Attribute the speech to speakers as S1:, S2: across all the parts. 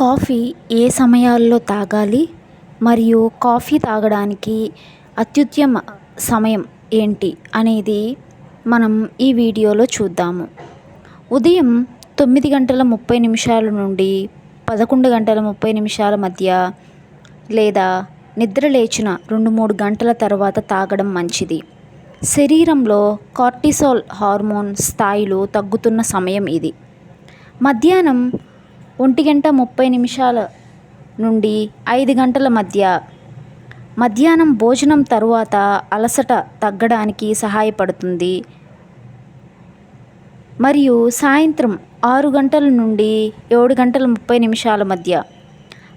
S1: Coffee ఏ సమయాల్లో తాగాలి? మరియు కాఫీ తాగడానికి అత్యుత్తమ సమయం ఏంటి అనేది మనం ఈ వీడియోలో చూద్దాము. ఉదయం తొమ్మిది గంటల ముప్పై నిమిషాల నుండి పదకొండు గంటల ముప్పై నిమిషాల మధ్య లేదా నిద్ర లేచిన రెండు మూడు గంటల తర్వాత తాగడం మంచిది. శరీరంలో కార్టిసాల్ హార్మోన్ స్థాయిలు తగ్గుతున్న సమయం ఇది. మధ్యాహ్నం ఒంటి గంట ముప్పై నిమిషాల నుండి ఐదు గంటల మధ్య. మధ్యాహ్నం భోజనం తరువాత అలసట తగ్గడానికి సహాయపడుతుంది. మరియు సాయంత్రం ఆరు గంటల నుండి ఏడు గంటల ముప్పై నిమిషాల మధ్య.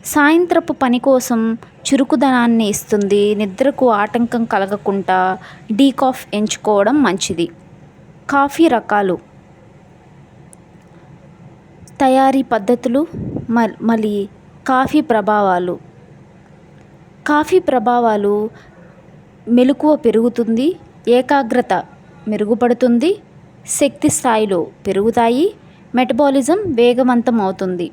S1: సాయంత్రపు పని కోసం చురుకుదనాన్ని ఇస్తుంది. నిద్రకు ఆటంకం కలగకుండా డీకాఫ్ ఎంచుకోవడం మంచిది. కాఫీ రకాలు. తయారీ పద్ధతులు మ మళ్ళీ కాఫీ ప్రభావాలు. కాఫీ ప్రభావాలు మెలకువ పెరుగుతుంది ఏకాగ్రత మెరుగుపడుతుంది శక్తి స్థాయిలు పెరుగుతాయి మెటబాలిజం వేగవంతం అవుతుంది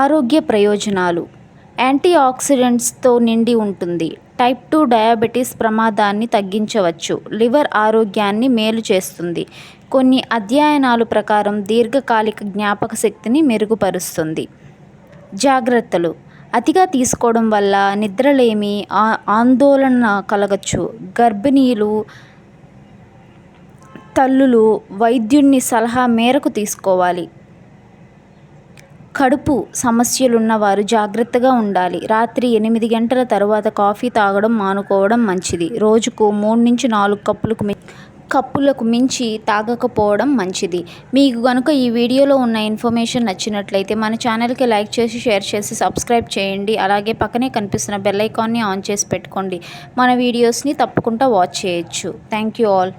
S1: ఆరోగ్య ప్రయోజనాలు. యాంటీ ఆక్సిడెంట్స్తో నిండి ఉంటుంది. టైప్ టూ డయాబెటీస్ ప్రమాదాన్ని తగ్గించవచ్చు. లివర్ ఆరోగ్యాన్ని మేలు చేస్తుంది. కొన్ని అధ్యయనాలు ప్రకారం దీర్ఘకాలిక జ్ఞాపక శక్తిని మెరుగుపరుస్తుంది. జాగ్రత్తలు. అతిగా తీసుకోవడం వల్ల నిద్రలేమి ఆందోళన కలగచ్చు. గర్భిణీలు తల్లులు వైద్యుని సలహా మేరకు తీసుకోవాలి. కడుపు సమస్యలున్నవారు జాగ్రత్తగా ఉండాలి. రాత్రి ఎనిమిది గంటల తర్వాత కాఫీ తాగడం మానుకోవడం మంచిది. రోజుకు మూడు నుంచి నాలుగు కప్పులకు మి కప్పులకు మించి తాగకపోవడం మంచిది. మీకు కనుక ఈ వీడియోలో ఉన్న ఇన్ఫర్మేషన్ నచ్చినట్లయితే మన ఛానల్కి లైక్ చేసి షేర్ చేసి సబ్స్క్రైబ్ చేయండి. అలాగే పక్కనే కనిపిస్తున్న బెల్ ఐకాన్ని ఆన్ చేసి పెట్టుకోండి. మన వీడియోస్ని తప్పకుండా వాచ్ చేయొచ్చు. Thank you all.